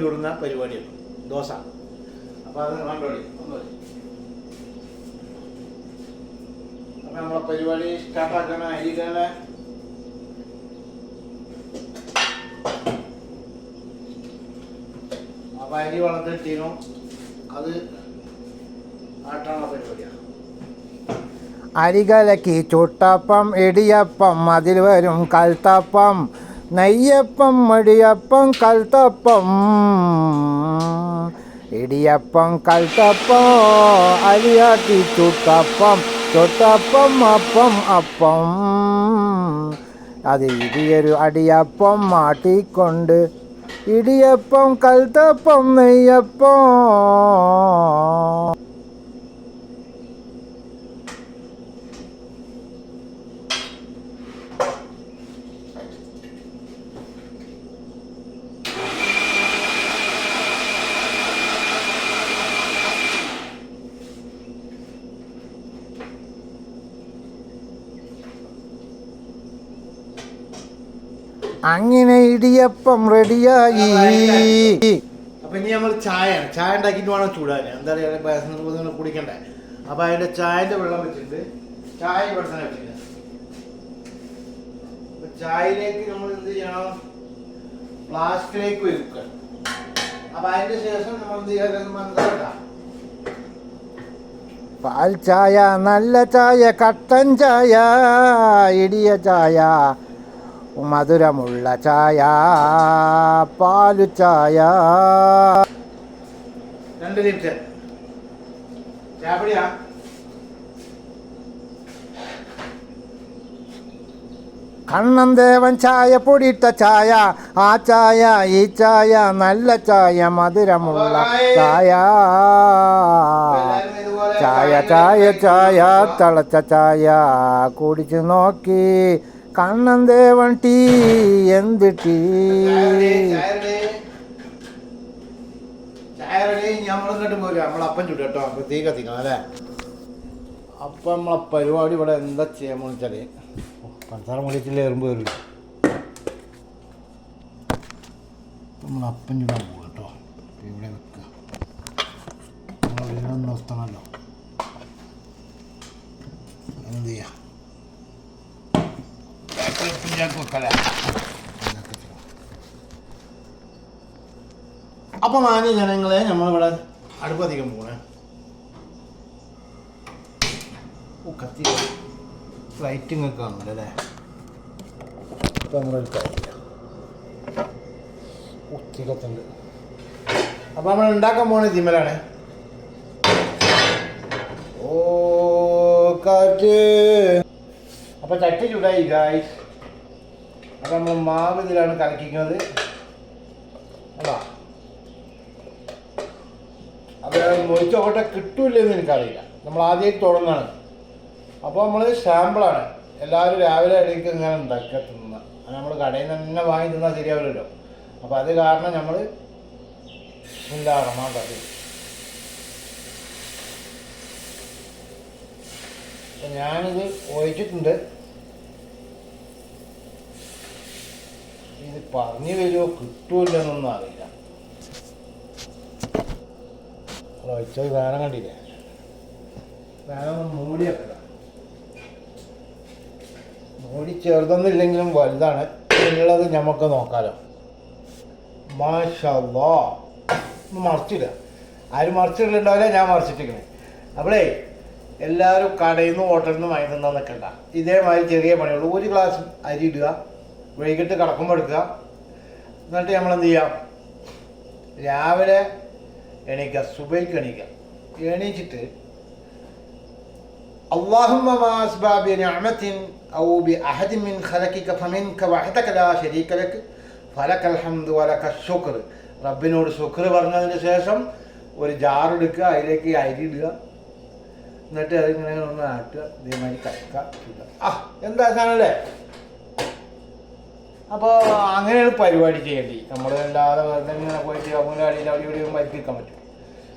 ചൂടുന്ന പരിപാടിയാണ് ദോശ. അപ്പോൾ അത് കണ്ടോളി ഒന്നുമതി അപ്പം നമ്മളെ പരിപാടി സ്റ്റാർട്ടാക്കണ അരികളെ അപ്പം അരി വളർത്തിട്ടീനു അത് ആട്ടാണ് പരിപാടിയാണ്. അരികലക്കി ചുട്ടപ്പം ഇടിയപ്പം അതിൽ വരും കൽത്തപ്പം നെയ്യപ്പം മടിയപ്പം കൽത്തപ്പം ഇടിയപ്പം കൽത്തപ്പം അരിയാട്ടി ചുട്ടപ്പം ചുട്ടപ്പം അപ്പം അപ്പം അത് ഇടിയൊരു അടിയപ്പം മാട്ടിക്കൊണ്ട് ഇടിയപ്പം കൽത്തപ്പം നെയ്യപ്പം അങ്ങനെ ഇടിയപ്പം റെഡിയായി അപ്പൊ ഇനി നമ്മൾ ചായ ചായ ഉണ്ടാക്കിട്ട് വേണം ചൂടാൻ എന്താ പറയുക കുടിക്കണ്ടേ? അപ്പൊ അതിന്റെ ചായന്റെ വെള്ളം വെച്ചിട്ടുണ്ട് ചായ വെള്ളം വെച്ചിട്ടുണ്ട് ചായയിലേക്ക് നമ്മൾ എന്ത് ചെയ്യണം? ഫ്ലാസ്കിലേക്ക് വെക്കുക അപ്പൊ അതിന്റെ ശേഷം നമ്മൾ എന്ത് ചെയ്യാൻ മനസ്സിലാക്കാം പാൽ ചായ നല്ല ചായ കട്ടൻ ചായ ഇടിയ ചായ. മധുരമുള്ള ചായ പാലു ചായ. രണ്ട് കണ്ണൻ ദേവൻ ചായ പൊടിയിട്ട ചായ ആ ചായ ഈ ചായ നല്ല ചായ മധുരമുള്ള ചായ. ചായ ചായ ചായ തളച്ച ചായ. കുടിച്ചു നോക്കി. കണ്ണൻ വണ്ടി എന്തിട്ടി നമ്മളിങ്ങോട്ട് നമ്മളപ്പം നമ്മളെ പരിപാടി ഇവിടെ എന്താ ചെയ്യാമെന്ന് വെച്ചാൽ പഞ്ചസാര മുളിച്ചില്ല എറുമ്പ് അപ്പം ചുടാൻ പോകും കേട്ടോ. ഇവിടെ വെക്കുക. നമ്മളെ നിർത്തണമല്ലോ എന്ത് ചെയ്യാം വെക്കലേ അപ്പൊ മാന്യ ജനങ്ങളെ നമ്മളിവിടെ അടുപ്പധികം പോണേ. ഓ കത്തി. ഫ്ലൈറ്റിംഗ് ഒക്കെ വന്നല്ലേ അല്ലേ? ഇപ്പൊ നമ്മളൊരു കാര്യമില്ല. ഒത്തിക്കത്തുണ്ട് അപ്പൊ നമ്മൾ ഉണ്ടാക്കാൻ പോണേ തിമ്മലാണ്. ഓ കാറ്റ് അപ്പൊ ചട്ടി ചൂടായി ഗായ്സ് അപ്പൊ നമ്മൾ മാവ് ഇതിലാണ് കലക്കിക്കുന്നത്. അതാ അത് മൊഴിച്ചോട്ടെ കിട്ടൂലെന്ന് എനിക്കറിയില്ല. നമ്മൾ ആദ്യം തുടങ്ങാണ്. അപ്പോൾ നമ്മൾ സാമ്പിളാണ് എല്ലാവരും രാവിലെ ഇടയ്ക്ക് ഇങ്ങനെ ഉണ്ടാക്കുക തിന്നുക. നമ്മൾ കടയിൽ നിന്ന് തന്നെ വാങ്ങി തിന്നാൽ ശരിയാവില്ലല്ലോ. അപ്പോൾ അത് കാരണം നമ്മൾ കറി. അപ്പം ഞാനിത് ഒഴിച്ചിട്ടുണ്ട്. ഇത് പറഞ്ഞു വരുമോ കിട്ടൂലെന്നൊന്നും അറിയില്ല. ഒഴിച്ചത് വേണം കണ്ടില്ലേ? വേണം മൂടി വെക്കണം മൂടി ചെറുതൊന്നുമില്ലെങ്കിലും വലുതാണ്. ഉള്ളത് നമുക്ക് നോക്കാലോ. മാഷല്ലോ. മറിച്ചില്ല ആര് മറിച്ചിട്ടുണ്ടാവില്ല ഞാൻ മറിച്ചിട്ടിരിക്കണേ. അപ്പോഴേ എല്ലാവരും കടയിൽ നിന്ന് ഹോട്ടലിൽ നിന്ന് വാങ്ങി നിൽക്കണ്ട ഇതേമാതിരി ചെറിയ പണിയുള്ളൂ. ഒരു ഗ്ലാസ് അരി ഇടുക. വൈകിട്ട് കിടക്കുമ്പോൾ എടുക്കുക എന്നിട്ട് നമ്മൾ എന്ത് ചെയ്യാം രാവിലെ എണീക്കുക സുബൈക്ക് എണീക്കുക എണീച്ചിട്ട് اللهم ما أسباب بنعمة أو بأحد من خلقك فمنك وحدك لا شريك لك فلك الحمد ولك الشكر റബ്ബിനോട് ശുക്ർ പറഞ്ഞതിന് ശേഷം ഒരു ജാർ എടുക്കുക അതിലേക്ക് ഈ അരി ഇടുക എന്നിട്ട് അതിങ്ങനെ ഒന്ന് ആട്ടുക ഇതേമാതിരി കലക്കുക ചുടുക. ആ എന്താ സാധനല്ലേ അപ്പോൾ അങ്ങനെയാണ് പരിപാടി ചെയ്യേണ്ടി നമ്മൾ അല്ലാതെ വെറുതെ ഇങ്ങനെ പോയിട്ട് അമ്മൂലാടിയിൽ അവിടെ ഇവിടെ വരുത്തിക്കാൻ പറ്റും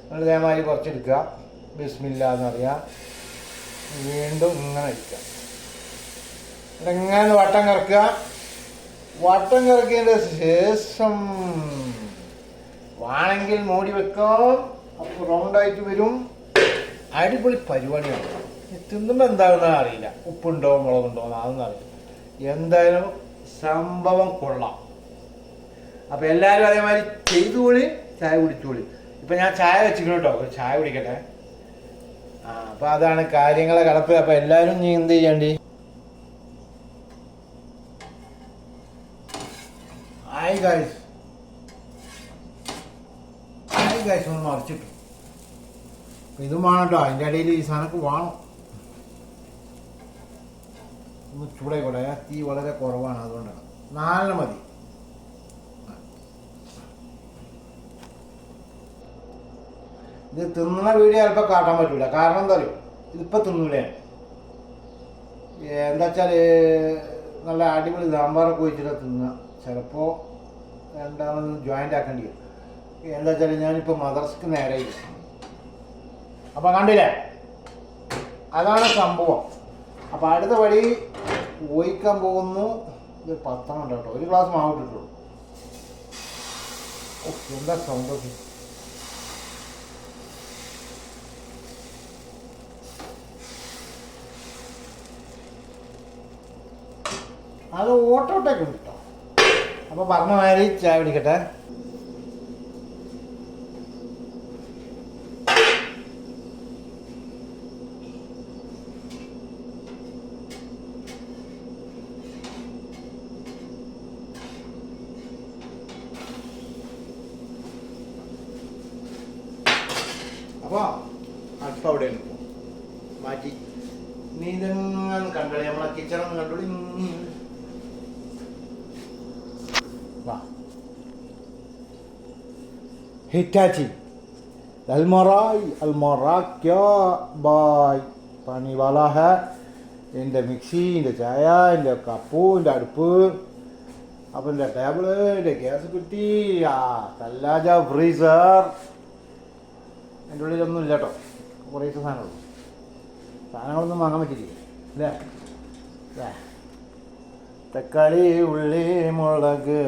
നമ്മൾ ഇതേമാതിരി കുറച്ചെടുക്കുക. ബിസ്മില്ല എന്നറിയാം വീണ്ടും ഇങ്ങനെ അടിക്കുക ഇങ്ങനെ വട്ടം കറക്കുക? വട്ടം കറക്കിയതിന്റെ ശേഷം വേണമെങ്കിൽ മൂടി വെക്കാം. അപ്പോൾ റൗണ്ടായിട്ട് വരും. അടിപൊളി പരിപാടിയാണ്. തിന്നുമ്പോൾ എന്താണെന്ന് അറിയില്ല. ഉപ്പുണ്ടോ മുളകുണ്ടോ അതൊന്നും അറിയില്ല. എന്തായാലും സംഭവം കൊള്ളാം. അപ്പോൾ എല്ലാരും അതേമാതിരി ചെയ്തുകൊള്ളി ചായ കുടിച്ചോളി. ഇപ്പം ഞാൻ ചായ വെച്ചിരിക്കണം കേട്ടോ ഒരു ചായ കുടിക്കട്ടെ. ആ അപ്പോൾ അതാണ് കാര്യങ്ങളെ കടപ്പ്. അപ്പോൾ എല്ലാരും നീ എന്ത് ചെയ്യണ്ടി? ഗൈസ് ഹായ് ഗൈസ് ഒന്ന് മറിച്ചിട്ടു. അപ്പൊ ഇതും വേണം കേട്ടോ അതിന്റെ ഇടയിൽ ഈ സാധനമൊക്കെ വേണം. ഒന്ന് ചൂടായിക്കോട്ടെ തീ വളരെ കുറവാണ്. അതുകൊണ്ടാണ് നാലെണ്ണം മതി. ഇത് തിന്നുന്ന വീഡിയോ ചിലപ്പോൾ കാട്ടാൻ പറ്റൂല. കാരണം എന്താ അറിയോ? ഇതിപ്പോൾ തിന്നൂലേ. എന്താ വെച്ചാൽ നല്ല അടിപൊളി സാമ്പാറൊക്കെ വെച്ചിട്ട് തിന്നുക ചിലപ്പോൾ രണ്ടാമത് ജോയിന്റ് ആക്കേണ്ടി വരും. എന്താ വെച്ചാൽ ഞാനിപ്പോൾ മദർസ്ക്ക് നേരെ അപ്പം കണ്ടില്ലേ? അതാണ് സംഭവം. അപ്പം അടുത്ത വഴി ഒഴിക്കാൻ പോകുന്നു. ഇത് പത്തെണ്ണം ഉണ്ട് കേട്ടോ ഒരു ഗ്ലാസ് മാവ് ഇട്ടിട്ടുള്ളൂ. എന്താ സൗണ്ട് അത് ഓട്ടോട്ടൊക്കെ ഉണ്ട് കേട്ടോ അപ്പോൾ പറഞ്ഞ മാതിരി ചായ പിടിക്കട്ടെ അപ്പോൾ ഇപ്പം മാറ്റി. നീ ഇതെങ്ങാനും നമ്മളെ വാ. ഹിറ്റാച്ചി. അൽമറായ് അൽമറാക്യോ ബായ്. പണി വളഹ എന്റെ മിക്സി എന്റെ ചായ എന്റെ കപ്പു എന്റെ അടുപ്പ്. അപ്പം എന്റെ ടേബിൾ എന്റെ ഗ്യാസ് കുറ്റി. ആ തല്ലാജ ഫ്രീസർ. എന്റെ ഉള്ളിലൊന്നും ഇല്ല കേട്ടോ. കുറേ സാധനമുള്ളൂ സാധനങ്ങളൊന്നും വാങ്ങാൻ പറ്റില്ല അല്ലേ? അല്ലേ തക്കാളി ഉള്ളി മുളക്.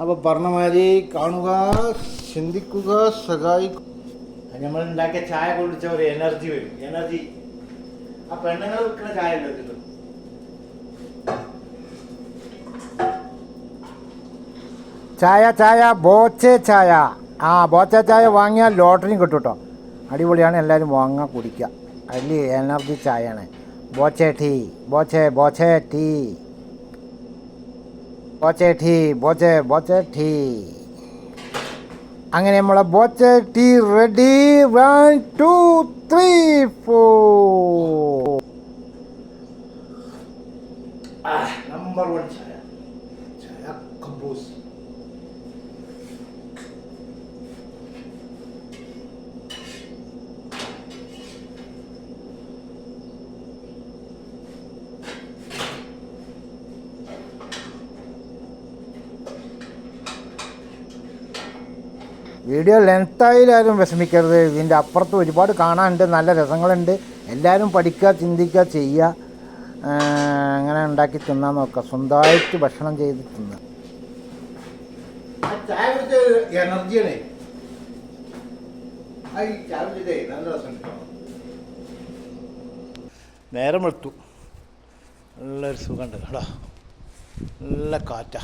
അപ്പോൾ പറഞ്ഞ മാതിരി കാണുക ചിന്തിക്കുക സഹായിക്കുക നമ്മൾ ഉണ്ടാക്കിയ ചായ കുടിച്ച ഒരു എനർജി വരും. എനർജി. ആ പെണ്ണുങ്ങൾ വിൽക്കുന്ന ചായ അല്ലേ കിട്ടും ചായ ചായ ബോച്ചെ ചായ. ആ ബോച്ച ചായ വാങ്ങിയാൽ ലോട്ടറിയും കിട്ടും കേട്ടോ അടിപൊളിയാണ് എല്ലാവരും വാങ്ങാൻ കുടിക്കുക അതിൽ എനർജി ചായയാണ്. Boche tea Boche Boche tea. Boche tea Boche Boche tea. അങ്ങനെ നമ്മളെ Boche tea ready. One two three four. Number one ചായ. ചായ കമ്പൂസ് വീഡിയോ ലെങ്ത്തായാലും വിഷമിക്കരുത്. ഇതിന്റെ അപ്പുറത്ത് ഒരുപാട് കാണാനുണ്ട്. നല്ല രസങ്ങളുണ്ട്. എല്ലാവരും പഠിക്കുക ചിന്തിക്കുക ചെയ്യുക. അങ്ങനെ ഉണ്ടാക്കി തിന്നാൻ നോക്കുക. സ്വന്തമായിട്ട് ഭക്ഷണം ചെയ്ത് തിന്നുക ചായ കുടിച്ച എനർജിയാണ് നേരം വെളുത്തു. നല്ലൊരു സുഖമുണ്ട് കേട്ടോ. നല്ല കാറ്റാ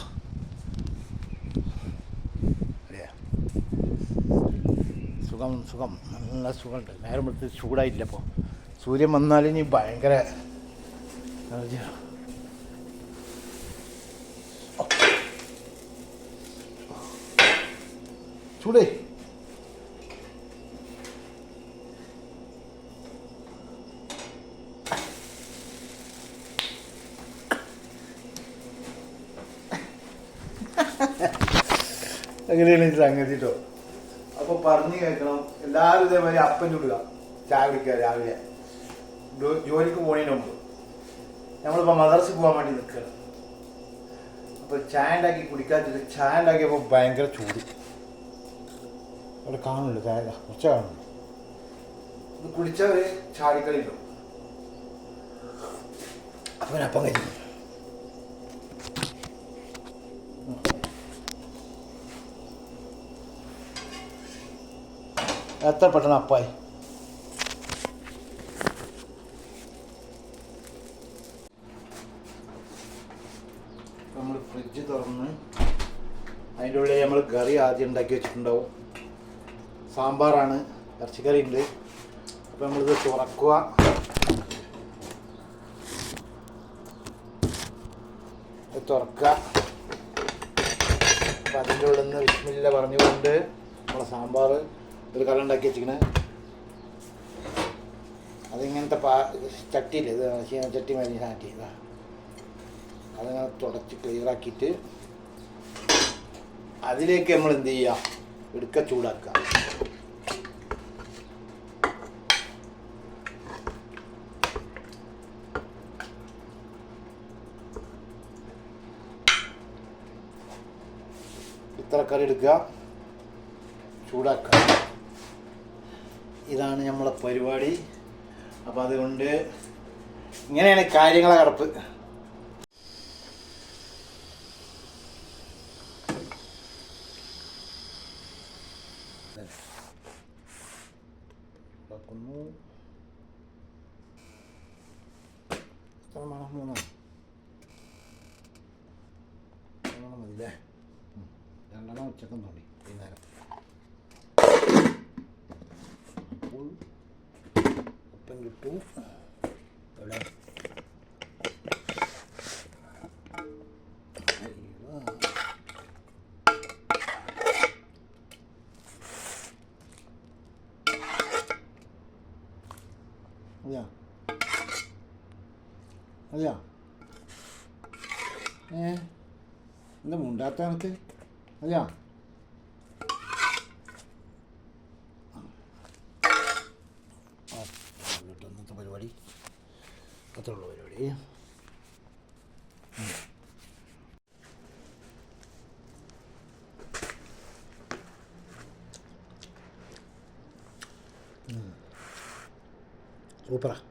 അല്ലേ സുഖം സുഖം. നല്ല സുഖമുണ്ട്. നേരം എടുത്ത് ചൂടായില്ല അപ്പോൾ സൂര്യൻ വന്നാൽ ഇനി ഭയങ്കര ചൂടേ. അങ്ങനെയാണ് സംഗതി കേട്ടോ പറഞ്ഞു കേൾക്കണം. എല്ലാവരും ഇതേമാതിരി അപ്പം ചുടുക ചായ കുടിക്കുക രാവിലെ ജോലിക്ക് പോണതിന് മുമ്പ്. നമ്മളിപ്പോൾ മദർസിൽ പോകാൻ വേണ്ടി നിൽക്കുകയാണ് അപ്പോൾ ചായ ഉണ്ടാക്കി കുടിക്കാത്തിട്ട് ചായ ഉണ്ടാക്കിയപ്പോ ഭയങ്കര ചൂട്. അവിടെ കാണുള്ളൂ ചായ. കുറച്ച് കാണുള്ളൂ ഇത് കുടിച്ചവര് ചാടിക്കളിയുണ്ടോ അപ്പം അപ്പം കഴിച്ചു എത്ര പെട്ടെന്ന് അപ്പായി? നമ്മൾ ഫ്രിഡ്ജ് തുറന്ന് അതിന്റെ ഉള്ളിൽ നമ്മൾ കറി ആദ്യം ഉണ്ടാക്കി വെച്ചിട്ടുണ്ടാവും. സാമ്പാറാണ് ഇറച്ചിക്കറി ഉണ്ട് അപ്പോൾ നമ്മളിത് തുറക്കുക. തുറക്കുക. അപ്പം അതിന്റെ ഉള്ളിൽ നിന്ന് വിസ്മില്ല പറഞ്ഞുകൊണ്ട് നമ്മളെ സാമ്പാർ ഒരു കറി ഉണ്ടാക്കി വെച്ചിരിക്കണേ. അതിങ്ങനത്തെ പാ ചട്ടിയിൽ ഇത്? ചട്ടി മരി സാറ്റി ഇതാ. അതങ്ങനെ തുടച്ച് ക്ലിയറാക്കിയിട്ട് അതിലേക്ക് നമ്മൾ എന്ത് ചെയ്യുക എടുക്ക ചൂടാക്കുക. ഇത്ര കറി എടുക്കുക. ചൂടാക്കുക. ഇതാണ് നമ്മളെ പരിപാടി. അപ്പോൾ അതുകൊണ്ട് ഇങ്ങനെയാണ് കാര്യങ്ങളെ കിടപ്പ്. രണ്ടെണ്ണം ഉച്ചക്കും തോന്നി വൈകുന്നേരം അപ്പോൾ ഒപ്പം കിട്ടും ഇവിടെ. അതെയോ അതെയോ ഏ എന്താ മുണ്ടാത്ത കണക്ക് അതെയോ aí. Hum. Opa!